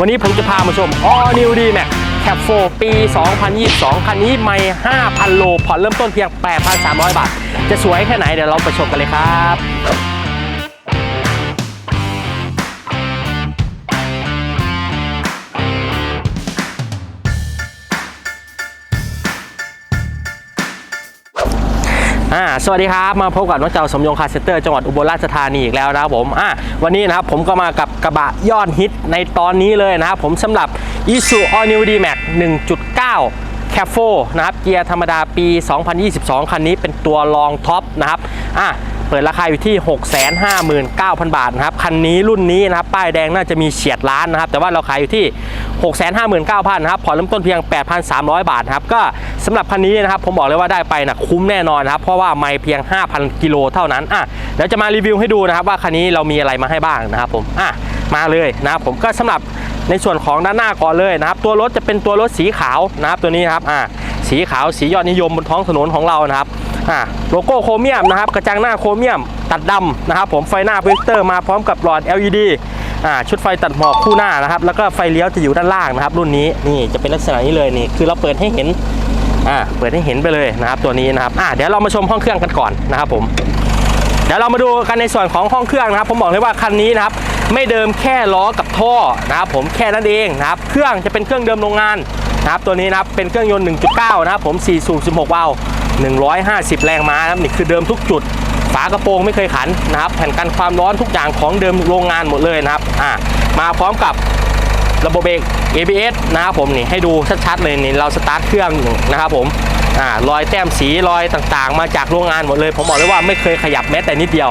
วันนี้ผมจะพามาชม All New D Max Cap 4 ปี 2022 คันนี้ไม่ 5,000 โล ผ่อนเริ่มต้นเพียง 8,300 บาท จะสวยแค่ไหนเดี๋ยวเราไปชมกันเลยครับ สวัสดีครับ มาพบกับน้องเจ้าสมยงคาเซเตอร์จังหวัดอุบลราชธานีอีกแล้วนะครับผมอ่าวันนี้นะครับผมก็มากับกระบะยอดฮิตในตอนนี้เลยนะครับผมสำหรับ i s u All New D Max 1.9 c a f o นะครับเกียร์ธรรมดาปี 2022 คันนี้เป็นตัวรองท็อปนะครับอะเปิดราคาอยู่ที่ 659,000 บาทนะครับ คันนี้รุ่นนี้นะครับ ป้ายแดงน่าจะมีเฉียดล้านนะครับ แต่ว่าเราขายอยู่ที่ 659,000นะครับ ผ่อนเริ่มต้นเพียง 8,300 บาทครับ ก็ สำหรับคันนี้นะครับผมบอกเลยว่าได้ไปนะคุ้มแน่นอนนะครับเพราะว่าไม่เพียง 5,000 กิโลเท่านั้นอะเดี๋ยวจะมารีวิวให้ดูนะครับว่าคันนี้เรามีอะไรมาให้บ้างนะครับผมอะมาเลยนะครับผมก็สำหรับในส่วนของด้านหน้าก่อนเลยนะครับ ตัวรถจะเป็นตัวรถสีขาวนะครับตัวนี้นครับอะสีขาวสียอดนิยมบนท้องถนนของเรานะครับอะโลโก้โครเมียมนะครับกระจังหน้าโครเมียมตัดดำนะครับผมไฟหน้าโปรเจคเตอร์มาพร้อมกับหลอด LED อ่าชุดไฟตัดหมอกคู่หน้านะครับ แล้วก็ไฟเลี้ยวจะอยู่ด้านล่างนะครับ รุ่นนี้นี่จะเป็นลักษณะนี้เลยนี่คือเราเปิดให้เห็น อ่าเปิดให้เห็นไปเลยนะครับตัวนี้นะครับอ่าเดี๋ยวเรามาชมห้องเครื่องกันก่อนนะครับผมเดี๋ยวเรามาดูกันในส่วนของห้องเครื่องนะครับ ผมบอกเลยว่าคันนี้นะครับไม่เดิมแค่ล้อกับท่อนะครับผมแค่นั้นเองนะครับเครื่องจะเป็นเครื่องเดิมโรงงานนะครับตัวนี้นะครับเป็นเครื่องยนต์ 1.9 นะครับผม4สูบ16วาล์ว150 แรงม้านะครับนี่คือเดิมทุกจุดฝากระโปรงไม่เคยขันนะครับแผ่นกันความร้อนทุกอย่างของเดิมโรงงานหมดเลยนะครับอ่ามาพร้อมกับ ระบบเบรก ABS นะครับผมนี่ให้ดูชัดๆเลยนี่เราสตาร์ทเครื่องนะครับผมอ่ารอยแต้มสีรอยต่างๆ มาจากโรงงานหมดเลย ผมบอกเลยว่าไม่เคยขยับแม้แต่นิดเดียว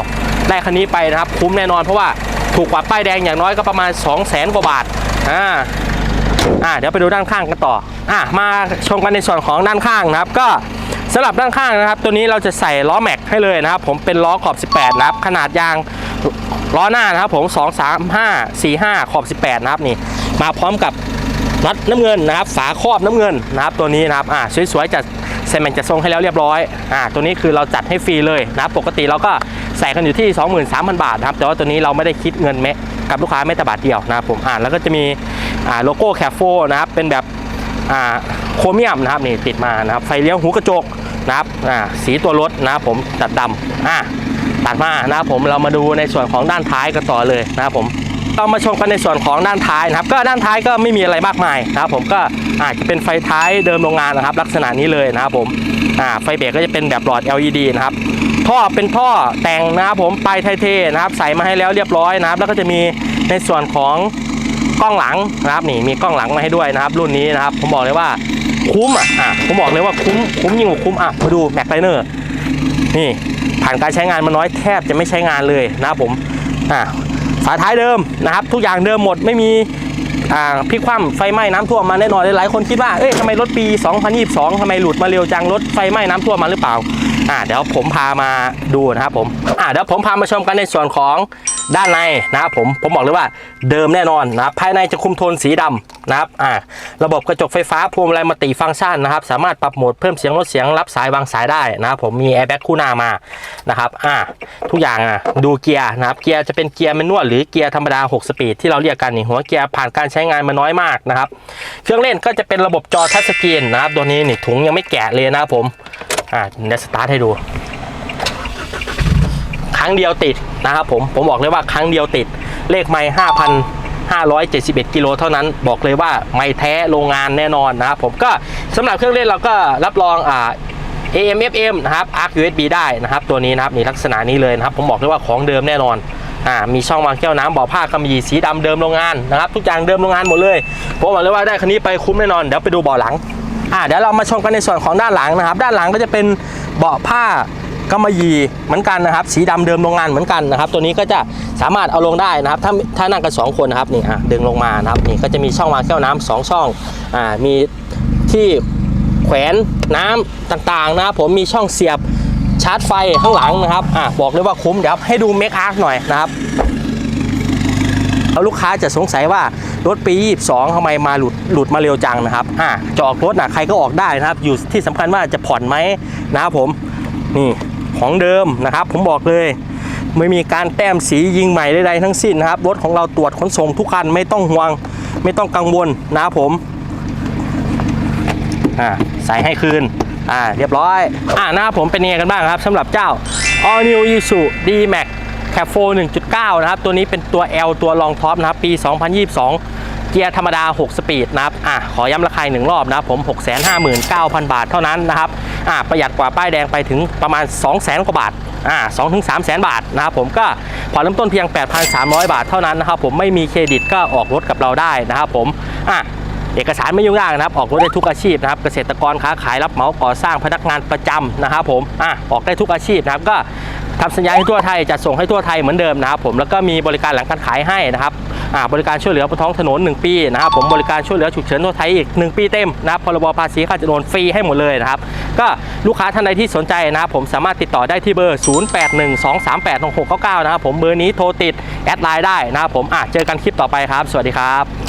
ได้คันนี้ไปนะครับ คุ้มแน่นอนเพราะว่าถูกกว่าป้ายแดงอย่างน้อยก็ประมาณ 2 0 0 0 0 0กว่าบาทอ่าอ่าเดี๋ยวไปดูด้านข้างกันต่ออ่ามาชมกันในส่วนของด้านข้างนะครับ ก็สำหรับด้านข้างนะครับ ตัวนี้เราจะใส่ล้อแม็กให้เลยนะครับ ผมเป็นล้อขอบ 18 นะครับ ขนาดยางล้อหน้านะครับผม 2 3 5 4 5 ขอบ 18 นะครับนี่ มาพร้อมกับน็อตน้ำเงินนะครับ ฝาครอบน้ำเงินนะครับตัวนี้นะครับอ่าสวยๆจัดใส่แมนจัดทรงให้แล้วเรียบร้อยอ่าตัวนี้คือเราจัดให้ฟรีเลยนะครับปกติเราก็ใส่กันอยู่ที่ 23,000 บาทนะครับแต่ว่าตัวนี้เราไม่ได้คิดเงินแม้กับลูกค้าแม้แต่บาทเดียวนะครับผมอ่าแล้วก็จะมีอ่าโลโก้แคฟโฟนะครับเป็นแบบอ่าโครเมียมนะครับนี่ติดมานะครับไฟเลี้ยวหูกระจกนะครับอ่าสีตัวรถนะครับผมตัดดำอ่าตัดมานะครับผมเรามาดูในส่วนของด้านท้ายกันต่อเลยนะครับผม เรามาชมกันในส่วนของด้านท้ายนะครับ ก็ด้านท้ายก็ไม่มีอะไรมากมายนะครับ ผมก็อาจจะเป็นไฟท้ายเดิมโรงงานนะครับ ลักษณะนี้เลยนะครับผมอ่าไฟเบรกก็จะเป็นแบบหลอด LED นะครับท่อเป็นท่อแต่งนะครับผมปลายไทเทนะครับ ใส่มาให้แล้วเรียบร้อยนะครับ แล้วก็จะมีในส่วนของกล้องหลังนะครับนี่มีกล้องหลังมาให้ด้วยนะครับ รุ่นนี้นะครับ ผมบอกเลยว่าคุ้มอะอะผมบอกเลยว่าคุ้มคุ้มยิ่งกว่าคุ้มอะมาดูแม็กไลเนอร์นี่ผ่านการใช้งานมาน้อยแทบจะไม่ใช้งานเลยนะครับผมอ่า ฝาท้ายเดิมนะครับ ทุกอย่างเดิมหมดไม่มีพลิกคว่ำไฟไหม้น้ำท่วมมาแน่นอนหลายคนคิดว่าเอ้ยทำไมรถปี 2022ทำไมหลุดมาเร็วจังรถไฟไหม้น้ำท่วมมาหรือเปล่า อ่าเดี๋ยวผมพามาดูนะครับผมอ่าเดี๋ยวผมพามาชมกันในส่วนของด้านในนะครับผมผมบอกเลยว่าเดิมแน่นอนนะครับภายในจะคุมโทนสีดำนะครับอ่าระบบกระจกไฟฟ้าพวงมาลัยมัลติฟังก์ชันนะครับ สามารถปรับโหมดเพิ่มเสียงลดเสียงรับสายวางสายได้นะครับผมมีแอร์แบ็กคู่หน้ามานะครับอ่าทุกอย่างอะดูเกียร์นะครับเกียร์จะเป็นเกียร์แมนนวลหรือเกียร์ธรรมดา 6 สปีดที่เราเรียกกันนี่หัวเกียร์ผ่านการใช้งานมาน้อยมากนะครับ เครื่องเล่นก็จะเป็นระบบจอทัชสกรีนนะครับตัวนี้นี่ถุงยังไม่แกะเลยนะครับผม อ่าเดี๋ยวสตาร์ทให้ดู ครั้งเดียวติดนะครับผม ผมบอกเลยว่าครั้งเดียวติด เลขไม้5,571 กิโลเท่านั้นบอกเลยว่าไม่แท้โรงงานแน่นอนนะครับผมก็สำหรับเครื่องเล่นเราก็รับรองอ่า AM FM นะครับ ARC USB ได้นะครับ ตัวนี้นะครับนี่ลักษณะนี้เลยนะครับ ผมบอกเลยว่าของเดิมแน่นอนอ่ามีช่องวางแก้วน้ำบ่อผ้ากำยีสีดำเดิมโรงงานนะครับ ทุกอย่างเดิมโรงงานหมดเลย ผมบอกเลยว่าได้คันนี้ไปคุ้มแน่นอนเดี๋ยวไปดูเบาะหลัง อ่าเดี๋ยวเรามาชมกันในส่วนของด้านหลังนะครับ ด้านหลังก็จะเป็นเบาะผ้ากำมะหยี่เหมือนกันนะครับ สีดำเดิมโรงงานเหมือนกันนะครับ ตัวนี้ก็จะสามารถเอาลงได้นะครับ ถ้าถ้านั่งกันสองคนนะครับนี่อะดึงลงมานะครับนี่ก็จะมีช่องวางแก้วน้ำสองช่องอ่ามีที่แขวนน้ำต่างๆนะครับผมมีช่องเสียบชาร์จไฟข้างหลังนะครับอะบอกเลยว่าคุ้มเดี๋ยวให้ดูเมคอาร์คหน่อยนะครับ แล้วลูกค้าจะสงสัยว่ารถปี 22ทำไมมาหลุดหลุดมาเร็วจังนะครับอะจะออกรถนะใครก็ออกได้นะครับ อยู่ที่สำคัญว่าจะผ่อนไหมนะครับผมนี่ของเดิมนะครับ ผมบอกเลยไม่มีการแต้มสียิงใหม่ใดๆทั้งสิ้นนะครับรถของเราตรวจขนส่งทุกคันไม่ต้องห่วง ไม่ต้องกังวลนะครับผมอ่าใส่ให้คืนอ่าเรียบร้อยอ่านะครับผมเป็นยังไงกันบ้างครับสำหรับเจ้า All New Isuzu D-Max D-Max Cap 4 1.9 นะครับ ตัวนี้เป็นตัว L ตัวรองท็อปนะครับ ปี 2022 เกียร์ธรรมดา 6 สปีดนะครับ อ่าขอย้ำราคาหนึ่งรอบนะครับผม 659,000 บาทเท่านั้นนะครับ อ่าประหยัดกว่าป้ายแดงไปถึงประมาณ 200,000 กว่าบาท อ่า2ถึง3แสนบาทนะครับผมก็ผ่อนเริ่มต้นเพียง 8,300 บาทเท่านั้นนะครับผม ไม่มีเครดิตก็ออกรถกับเราได้นะครับผม อะเอกสารไม่ยุ่งยากนะครับ ออกรถได้ทุกอาชีพนะครับ เกษตรกรค้าขายรับเหมาก่อสร้างพนักงานประจำนะครับผม อะ ออกได้ทุกอาชีพนะครับ ก็ ทำสัญญาให้ทั่วไทยจัดส่งให้ทั่วไทยเหมือนเดิมนะครับผมแล้วก็มีบริการหลังการขายให้นะครับบริการช่วยเหลือบนท้องถนน 1 ปีนะครับผมบริการช่วยเหลือฉุกเฉินทั่วไทยอีก 1 ปีเต็มนะครับพรบภาษีค่าจะโดนฟรีให้หมดเลยนะครับก็ลูกค้าท่านใดที่สนใจนะครับผมสามารถติดต่อได้ที่เบอร์ 0812386699 นะครับผมเบอร์นี้โทรติดแอดไลน์ได้นะครับผมอะเจอกันคลิปต่อไปครับ สวัสดีครับ